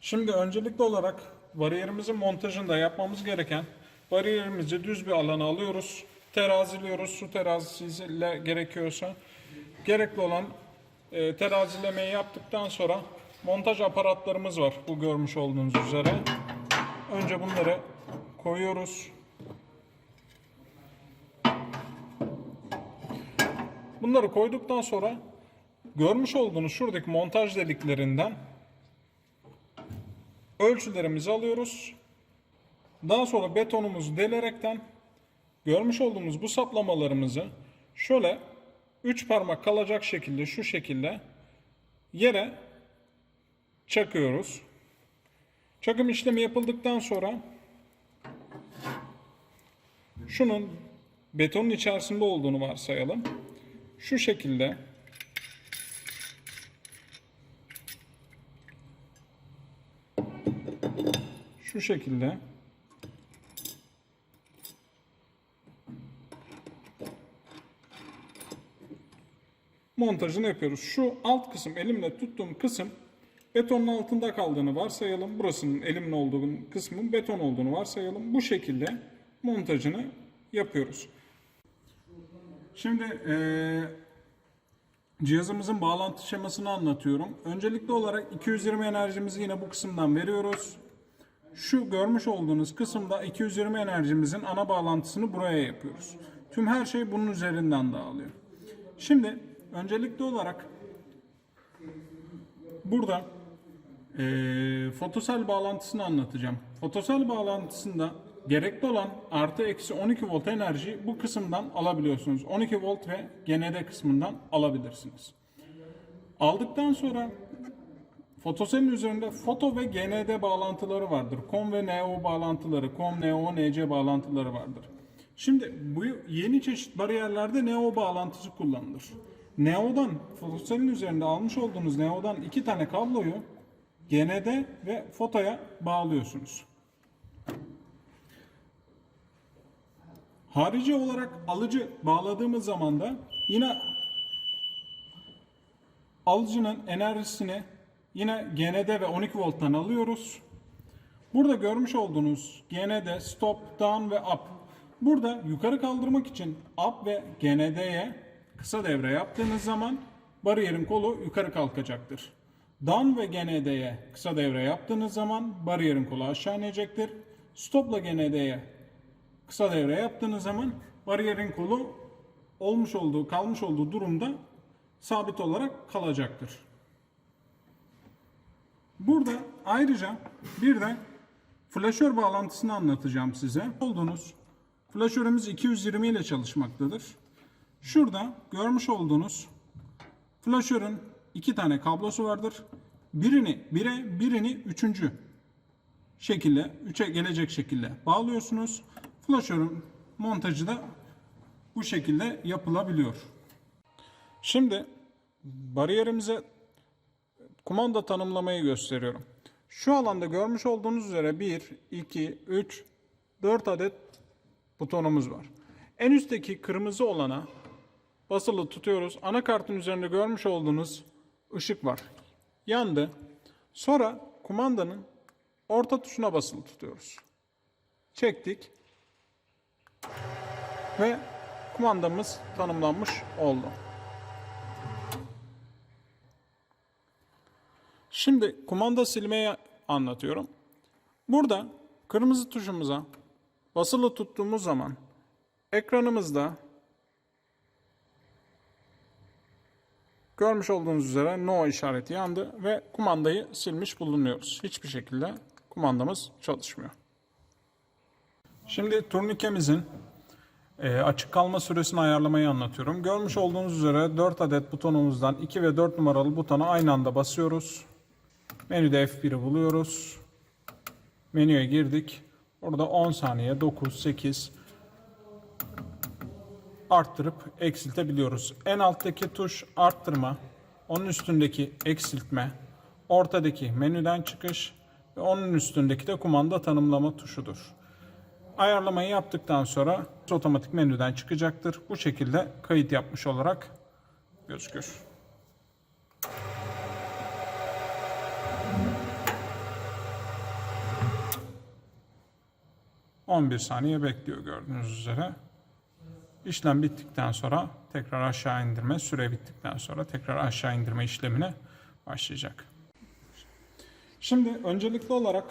Şimdi öncelikli olarak bariyerimizin montajında yapmamız gereken bariyerimizi düz bir alana alıyoruz. Teraziliyoruz. Su terazisiyle gerekiyorsa. Gerekli olan e, terazilemeyi yaptıktan sonra montaj aparatlarımız var. Bu görmüş olduğunuz üzere. Önce bunları koyuyoruz. Bunları koyduktan sonra görmüş olduğunuz şuradaki montaj deliklerinden ölçülerimizi alıyoruz. Daha sonra betonumuzu delerekten görmüş olduğumuz bu saplamalarımızı şöyle 3 parmak kalacak şekilde şu şekilde yere çakıyoruz. Çakım işlemi yapıldıktan sonra şunun betonun içerisinde olduğunu varsayalım. Şu şekilde şu şekilde montajını yapıyoruz. Şu alt kısım elimle tuttuğum kısım betonun altında kaldığını varsayalım. Burasının elimle olduğu kısmın beton olduğunu varsayalım. Bu şekilde montajını yapıyoruz. Şimdi eee, cihazımızın bağlantı şemasını anlatıyorum. Öncelikli olarak 220 enerjimizi yine bu kısımdan veriyoruz. Şu görmüş olduğunuz kısımda 220 enerjimizin ana bağlantısını buraya yapıyoruz. Tüm her şey bunun üzerinden dağılıyor. Şimdi öncelikli olarak burada eee fotosel bağlantısını anlatacağım. Fotosel bağlantısında gerekli olan artı eksi 12 volt enerji bu kısımdan alabiliyorsunuz. 12 volt ve GND kısmından alabilirsiniz. Aldıktan sonra Fotoselin üzerinde foto ve GND bağlantıları vardır. COM ve NO bağlantıları, COM, NO, NC bağlantıları vardır. Şimdi bu yeni çeşit bariyerlerde NO bağlantısı kullanılır. NO'dan, fotoselin üzerinde almış olduğunuz NO'dan iki tane kabloyu GND ve fotoya bağlıyorsunuz. Harici olarak alıcı bağladığımız zaman da yine alıcının enerjisini yine GND ve 12 volttan alıyoruz. Burada görmüş olduğunuz GND stop, down ve up. Burada yukarı kaldırmak için up ve GND'ye kısa devre yaptığınız zaman bariyerin kolu yukarı kalkacaktır. Down ve GND'ye kısa devre yaptığınız zaman bariyerin kolu aşağı inecektir. Stopla GND'ye kısa devre yaptığınız zaman bariyerin kolu olmuş olduğu, kalmış olduğu durumda sabit olarak kalacaktır. Burada ayrıca bir de flaşör bağlantısını anlatacağım size. Olduğunuz flaşörümüz 220 ile çalışmaktadır. Şurada görmüş olduğunuz flaşörün iki tane kablosu vardır. Birini 1'e, birini üçüncü şekilde, 3'e gelecek şekilde bağlıyorsunuz. Flaşörün montajı da bu şekilde yapılabiliyor. Şimdi bariyerimize kumanda tanımlamayı gösteriyorum. Şu alanda görmüş olduğunuz üzere 1, 2, 3, 4 adet butonumuz var. En üstteki kırmızı olana basılı tutuyoruz. Anakartın üzerinde görmüş olduğunuz ışık var. Yandı. Sonra kumandanın orta tuşuna basılı tutuyoruz. Çektik. Ve kumandamız tanımlanmış oldu. Şimdi kumanda silmeyi anlatıyorum. Burada kırmızı tuşumuza basılı tuttuğumuz zaman ekranımızda görmüş olduğunuz üzere no işareti yandı ve kumandayı silmiş bulunuyoruz. Hiçbir şekilde kumandamız çalışmıyor. Şimdi turnikemizin e, açık kalma süresini ayarlamayı anlatıyorum. Görmüş olduğunuz üzere 4 adet butonumuzdan 2 ve 4 numaralı butona aynı anda basıyoruz. Menüde F1'i buluyoruz. Menüye girdik. Orada 10 saniye, 9, 8 arttırıp eksiltebiliyoruz. En alttaki tuş arttırma, onun üstündeki eksiltme, ortadaki menüden çıkış ve onun üstündeki de kumanda tanımlama tuşudur. Ayarlamayı yaptıktan sonra otomatik menüden çıkacaktır. Bu şekilde kayıt yapmış olarak gözükür. 11 saniye bekliyor gördüğünüz üzere. İşlem bittikten sonra tekrar aşağı indirme, süre bittikten sonra tekrar aşağı indirme işlemine başlayacak. Şimdi öncelikli olarak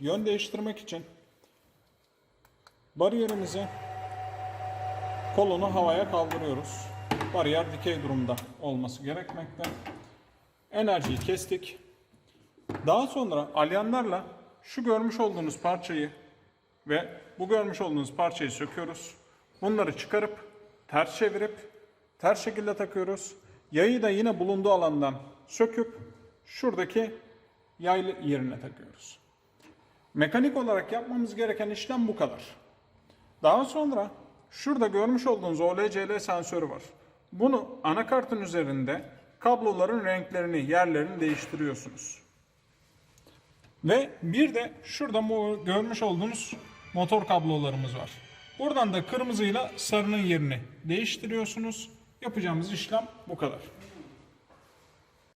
yön değiştirmek için bariyerimizi kolunu havaya kaldırıyoruz. Bariyer dikey durumda olması gerekmekte. Enerjiyi kestik. Daha sonra alyanlarla şu görmüş olduğunuz parçayı ve bu görmüş olduğunuz parçayı söküyoruz. Bunları çıkarıp ters çevirip ters şekilde takıyoruz. Yayı da yine bulunduğu alandan söküp şuradaki yay yerine takıyoruz. Mekanik olarak yapmamız gereken işlem bu kadar. Daha sonra şurada görmüş olduğunuz OLCL sensörü var. Bunu anakartın üzerinde kabloların renklerini, yerlerini değiştiriyorsunuz. Ve bir de şurada görmüş olduğunuz motor kablolarımız var. Buradan da kırmızıyla sarının yerini değiştiriyorsunuz. Yapacağımız işlem bu kadar.